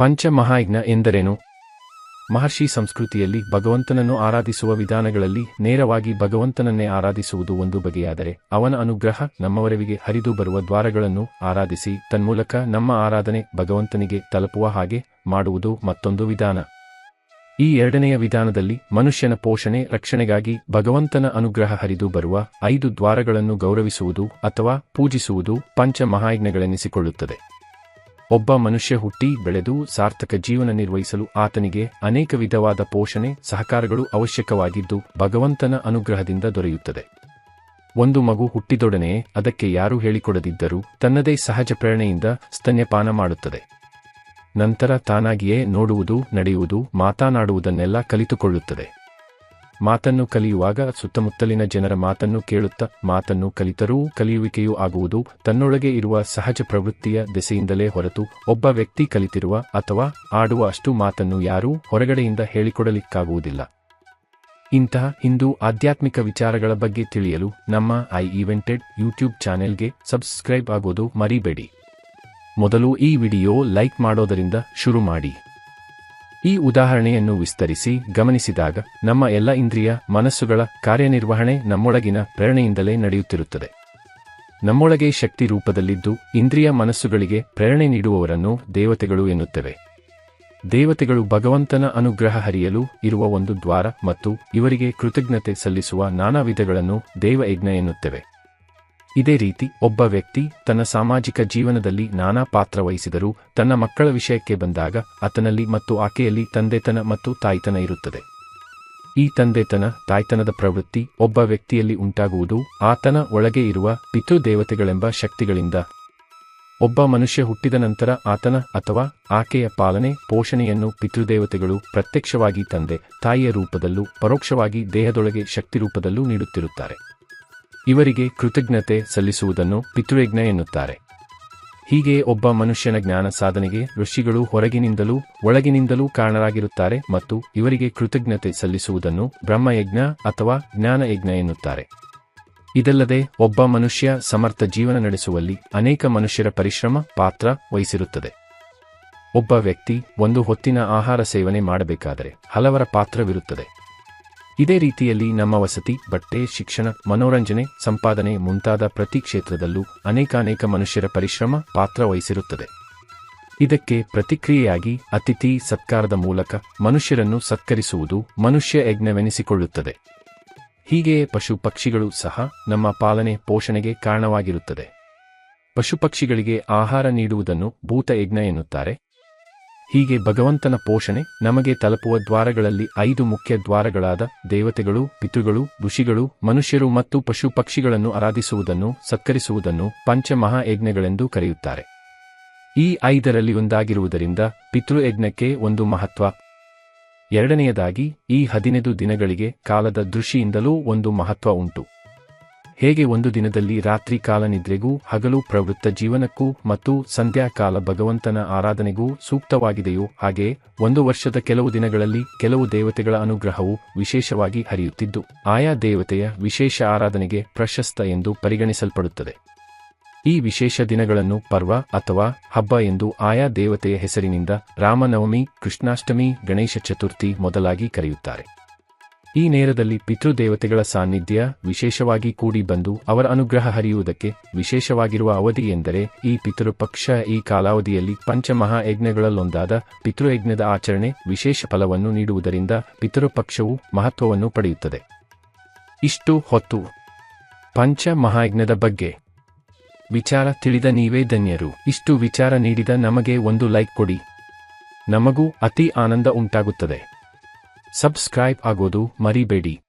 ಪಂಚಮಹಾಯಜ್ಞ ಎಂದರೇನು? ಮಹರ್ಷಿ ಸಂಸ್ಕೃತಿಯಲ್ಲಿ ಭಗವಂತನನ್ನು ಆರಾಧಿಸುವ ವಿಧಾನಗಳಲ್ಲಿ ನೇರವಾಗಿ ಭಗವಂತನನ್ನೇ ಆರಾಧಿಸುವುದು ಒಂದು ಬಗೆಯಾದರೆ ಅವನ ಅನುಗ್ರಹ ನಮ್ಮವರೆವಿಗೆ ಹರಿದು ಬರುವ ದ್ವಾರಗಳನ್ನು ಆರಾಧಿಸಿ ತನ್ಮೂಲಕ ನಮ್ಮ ಆರಾಧನೆ ಭಗವಂತನಿಗೆ ತಲುಪುವ ಹಾಗೆ ಮಾಡುವುದು ಮತ್ತೊಂದು ವಿಧಾನ. ಈ ಎರಡನೆಯ ವಿಧಾನದಲ್ಲಿ ಮನುಷ್ಯನ ಪೋಷಣೆ ರಕ್ಷಣೆಗಾಗಿ ಭಗವಂತನ ಅನುಗ್ರಹ ಹರಿದು ಬರುವ ಐದು ದ್ವಾರಗಳನ್ನು ಗೌರವಿಸುವುದು ಅಥವಾ ಪೂಜಿಸುವುದು ಪಂಚಮಹಾಯಜ್ಞಗಳೆನಿಸಿಕೊಳ್ಳುತ್ತದೆ. ಒಬ್ಬ ಮನುಷ್ಯ ಹುಟ್ಟಿ, ಬೆಳೆದು, ಸಾರ್ಥಕ ಜೀವನ ನಿರ್ವಹಿಸಲು ಆತನಿಗೆ ಅನೇಕ ವಿಧವಾದ ಪೋಷಣೆ, ಸಹಕಾರಗಳು ಅವಶ್ಯಕವಾಗಿದ್ದು ಭಗವಂತನ ಅನುಗ್ರಹದಿಂದ ದೊರೆಯುತ್ತದೆ. ಒಂದು ಮಗು ಹುಟ್ಟಿದೊಡನೆ ಅದಕ್ಕೆ ಯಾರೂ ಹೇಳಿಕೊಡದಿದ್ದರೂ ತನ್ನದೇ ಸಹಜ ಪ್ರೇರಣೆಯಿಂದ ಸ್ತನ್ಯಪಾನ ಮಾಡುತ್ತದೆ. ನಂತರ ತಾನಾಗಿಯೇ ನೋಡುವುದು, ನಡೆಯುವುದು, ಮಾತನಾಡುವುದನ್ನೆಲ್ಲ ಕಲಿತುಕೊಳ್ಳುತ್ತದೆ. ಮಾತನ್ನು ಕಲಿಯುವಾಗ ಸುತ್ತಮುತ್ತಲಿನ ಜನರ ಮಾತನ್ನು ಕೇಳುತ್ತಾ ಮಾತನ್ನು ಕಲಿತರೂ ಕಲಿಯುವಿಕೆಯೂ ಆಗುವುದು ತನ್ನೊಳಗೆ ಇರುವ ಸಹಜ ಪ್ರವೃತ್ತಿಯ ದೆಸೆಯಿಂದಲೇ ಹೊರತು ಒಬ್ಬ ವ್ಯಕ್ತಿ ಕಲಿತಿರುವ ಅಥವಾ ಆಡುವ ಅಷ್ಟು ಮಾತನ್ನು ಯಾರೂ ಹೊರಗಡೆಯಿಂದ ಹೇಳಿಕೊಡಲಿಕ್ಕಾಗುವುದಿಲ್ಲ. ಇಂತಹ ಹಿಂದೂ ಆಧ್ಯಾತ್ಮಿಕ ವಿಚಾರಗಳ ಬಗ್ಗೆ ತಿಳಿಯಲು ನಮ್ಮ ಐ ಈವೆಂಟೆಡ್ ಯೂಟ್ಯೂಬ್ ಚಾನೆಲ್ಗೆ ಸಬ್ಸ್ಕ್ರೈಬ್ ಆಗೋದು ಮರಿಬೇಡಿ. ಮೊದಲು ಈ ವಿಡಿಯೋ ಲೈಕ್ ಮಾಡೋದರಿಂದ ಶುರು ಮಾಡಿ. ಈ ಉದಾಹರಣೆಯನ್ನು ವಿಸ್ತರಿಸಿ ಗಮನಿಸಿದಾಗ ನಮ್ಮ ಎಲ್ಲ ಇಂದ್ರಿಯ, ಮನಸ್ಸುಗಳ ಕಾರ್ಯನಿರ್ವಹಣೆ ನಮ್ಮೊಳಗಿನ ಪ್ರೇರಣೆಯಿಂದಲೇ ನಡೆಯುತ್ತಿರುತ್ತದೆ. ನಮ್ಮೊಳಗೆ ಶಕ್ತಿ ರೂಪದಲ್ಲಿದ್ದು ಇಂದ್ರಿಯ ಮನಸ್ಸುಗಳಿಗೆ ಪ್ರೇರಣೆ ನೀಡುವವರನ್ನು ದೇವತೆಗಳು ಎನ್ನುತ್ತವೆ. ದೇವತೆಗಳು ಭಗವಂತನ ಅನುಗ್ರಹ ಹರಿಯಲು ಇರುವ ಒಂದು ದ್ವಾರ ಮತ್ತು ಇವರಿಗೆ ಕೃತಜ್ಞತೆ ಸಲ್ಲಿಸುವ ನಾನಾ ವಿಧಗಳನ್ನು ದೇವಯಜ್ಞ ಎನ್ನುತ್ತೇವೆ. ಇದೇ ರೀತಿ ಒಬ್ಬ ವ್ಯಕ್ತಿ ತನ್ನ ಸಾಮಾಜಿಕ ಜೀವನದಲ್ಲಿ ನಾನಾ ಪಾತ್ರ ವಹಿಸಿದರೂ ತನ್ನ ಮಕ್ಕಳ ವಿಷಯಕ್ಕೆ ಬಂದಾಗ ಆತನಲ್ಲಿ ಮತ್ತು ಆಕೆಯಲ್ಲಿ ತಂದೆತನ ಮತ್ತು ತಾಯ್ತನ ಇರುತ್ತದೆ. ಈ ತಂದೆತನ, ತಾಯ್ತನದ ಪ್ರವೃತ್ತಿ ಒಬ್ಬ ವ್ಯಕ್ತಿಯಲ್ಲಿ ಉಂಟಾಗುವುದು ಆತನ ಒಳಗೆ ಇರುವ ಪಿತೃದೇವತೆಗಳೆಂಬ ಶಕ್ತಿಗಳಿಂದ. ಒಬ್ಬ ಮನುಷ್ಯ ಹುಟ್ಟಿದ ನಂತರ ಆತನ ಅಥವಾ ಆಕೆಯ ಪಾಲನೆ, ಪೋಷಣೆಯನ್ನು ಪಿತೃದೇವತೆಗಳು ಪ್ರತ್ಯಕ್ಷವಾಗಿ ತಂದೆ, ತಾಯಿಯ ರೂಪದಲ್ಲೂ ಪರೋಕ್ಷವಾಗಿ ದೇಹದೊಳಗೆ ಶಕ್ತಿ ರೂಪದಲ್ಲೂ ನೀಡುತ್ತಿರುತ್ತಾರೆ. ಇವರಿಗೆ ಕೃತಜ್ಞತೆ ಸಲ್ಲಿಸುವುದನ್ನು ಪಿತೃಯಜ್ಞ ಎನ್ನುತ್ತಾರೆ. ಹೀಗೆ ಒಬ್ಬ ಮನುಷ್ಯನ ಜ್ಞಾನ ಸಾಧನೆಗೆ ಋಷಿಗಳು ಹೊರಗಿನಿಂದಲೂ ಒಳಗಿನಿಂದಲೂ ಕಾರಣರಾಗಿರುತ್ತಾರೆ ಮತ್ತು ಇವರಿಗೆ ಕೃತಜ್ಞತೆ ಸಲ್ಲಿಸುವುದನ್ನು ಬ್ರಹ್ಮಯಜ್ಞ ಅಥವಾ ಜ್ಞಾನಯಜ್ಞ ಎನ್ನುತ್ತಾರೆ. ಇದಲ್ಲದೆ ಒಬ್ಬ ಮನುಷ್ಯ ಸಮರ್ಥ ಜೀವನ ನಡೆಸುವಲ್ಲಿ ಅನೇಕ ಮನುಷ್ಯರ ಪರಿಶ್ರಮ ಪಾತ್ರ ವಹಿಸಿರುತ್ತದೆ. ಒಬ್ಬ ವ್ಯಕ್ತಿ ಒಂದು ಹೊತ್ತಿನ ಆಹಾರ ಸೇವನೆ ಮಾಡಬೇಕಾದರೆ ಹಲವರ ಪಾತ್ರವಿರುತ್ತದೆ. ಇದೇ ರೀತಿಯಲ್ಲಿ ನಮ್ಮ ವಸತಿ, ಬಟ್ಟೆ, ಶಿಕ್ಷಣ, ಮನೋರಂಜನೆ, ಸಂಪಾದನೆ ಮುಂತಾದ ಪ್ರತಿ ಕ್ಷೇತ್ರದಲ್ಲೂ ಅನೇಕಾನೇಕ ಮನುಷ್ಯರ ಪರಿಶ್ರಮ ಪಾತ್ರ ವಹಿಸಿರುತ್ತದೆ. ಇದಕ್ಕೆ ಪ್ರತಿಕ್ರಿಯೆಯಾಗಿ ಅತಿಥಿ ಸತ್ಕಾರದ ಮೂಲಕ ಮನುಷ್ಯರನ್ನು ಸತ್ಕರಿಸುವುದು ಮನುಷ್ಯ ಯಜ್ಞವೆನಿಸಿಕೊಳ್ಳುತ್ತದೆ. ಹೀಗೆಯೇ ಪಶು ಪಕ್ಷಿಗಳು ಸಹ ನಮ್ಮ ಪಾಲನೆ ಪೋಷಣೆಗೆ ಕಾರಣವಾಗಿರುತ್ತದೆ. ಪಶುಪಕ್ಷಿಗಳಿಗೆ ಆಹಾರ ನೀಡುವುದನ್ನು ಭೂತ ಯಜ್ಞ ಎನ್ನುತ್ತಾರೆ. ಹೀಗೆ ಭಗವಂತನ ಪೋಷಣೆ ನಮಗೆ ತಲುಪುವ ದ್ವಾರಗಳಲ್ಲಿ ಐದು ಮುಖ್ಯ ದ್ವಾರಗಳಾದ ದೇವತೆಗಳು, ಪಿತೃಗಳು, ಋಷಿಗಳು, ಮನುಷ್ಯರು ಮತ್ತು ಪಶು ಪಕ್ಷಿಗಳನ್ನು ಆರಾಧಿಸುವುದನ್ನು, ಸತ್ಕರಿಸುವುದನ್ನು ಪಂಚಮಹಾಯಜ್ಞಗಳೆಂದು ಕರೆಯುತ್ತಾರೆ. ಈ ಐದರಲ್ಲಿ ಒಂದಾಗಿರುವುದರಿಂದ ಪಿತೃಯಜ್ಞಕ್ಕೆ ಒಂದು ಮಹತ್ವ. ಎರಡನೆಯದಾಗಿ ಈ ಹದಿನೈದು ದಿನಗಳಿಗೆ ಕಾಲದ ದೃಷ್ಟಿಯಿಂದಲೂ ಒಂದು ಮಹತ್ವ ಉಂಟು. ಹೇಗೆ ಒಂದು ದಿನದಲ್ಲಿ ರಾತ್ರಿ ಕಾಲ ನಿದ್ರೆಗೂ, ಹಗಲು ಪ್ರವೃತ್ತ ಜೀವನಕ್ಕೂ ಮತ್ತು ಸಂಧ್ಯಾಕಾಲ ಭಗವಂತನ ಆರಾಧನೆಗೂ ಸೂಕ್ತವಾಗಿದೆಯೋ ಹಾಗೆ, ಒಂದು ವರ್ಷದ ಕೆಲವು ದಿನಗಳಲ್ಲಿ ಕೆಲವು ದೇವತೆಗಳ ಅನುಗ್ರಹವು ವಿಶೇಷವಾಗಿ ಹರಿಯುತ್ತಿದ್ದು, ಆಯಾ ದೇವತೆಯ ವಿಶೇಷ ಆರಾಧನೆಗೆ ಪ್ರಶಸ್ತ ಎಂದು ಪರಿಗಣಿಸಲ್ಪಡುತ್ತದೆ. ಈ ವಿಶೇಷ ದಿನಗಳನ್ನು ಪರ್ವ ಅಥವಾ ಹಬ್ಬ ಎಂದು ಆಯಾ ದೇವತೆಯ ಹೆಸರಿನಿಂದ ರಾಮನವಮಿ, ಕೃಷ್ಣಾಷ್ಟಮಿ, ಗಣೇಶ ಚತುರ್ಥಿ ಮೊದಲಾಗಿ ಕರೆಯುತ್ತಾರೆ. ಈ ನೇರದಲ್ಲಿ ಪಿತೃದೇವತೆಗಳ ಸಾನ್ನಿಧ್ಯ ವಿಶೇಷವಾಗಿ ಕೂಡಿ ಬಂದು ಅವರ ಅನುಗ್ರಹ ಹರಿಯುವುದಕ್ಕೆ ವಿಶೇಷವಾಗಿರುವ ಅವಧಿ ಎಂದರೆ ಈ ಪಿತೃಪಕ್ಷ ಈ ಕಾಲಾವಧಿಯಲ್ಲಿ ಪಂಚಮಹಾಯಜ್ಞಗಳಲ್ಲೊಂದಾದ ಪಿತೃಯಜ್ಞದ ಆಚರಣೆ ವಿಶೇಷ ಫಲವನ್ನು ನೀಡುವುದರಿಂದ ಪಿತೃಪಕ್ಷವು ಮಹತ್ವವನ್ನು ಪಡೆಯುತ್ತದೆ. ಇಷ್ಟು ಹೊತ್ತು. ಪಂಚ ಮಹಾಯಜ್ಞದ ಬಗ್ಗೆ. ವಿಚಾರ ತಿಳಿದ ನೀವೇ ಧನ್ಯರು. ಇಷ್ಟು ವಿಚಾರ ನೀಡಿದ ನಮಗೆ ಒಂದು ಲೈಕ್ ಕೊಡಿ. ನಮಗೂ ಅತಿ ಆನಂದ ಉಂಟಾಗುತ್ತದೆ. ಸಬ್ಸ್ಕ್ರೈಬ್ ಆಗೋದು ಮರಿಬೇಡಿ.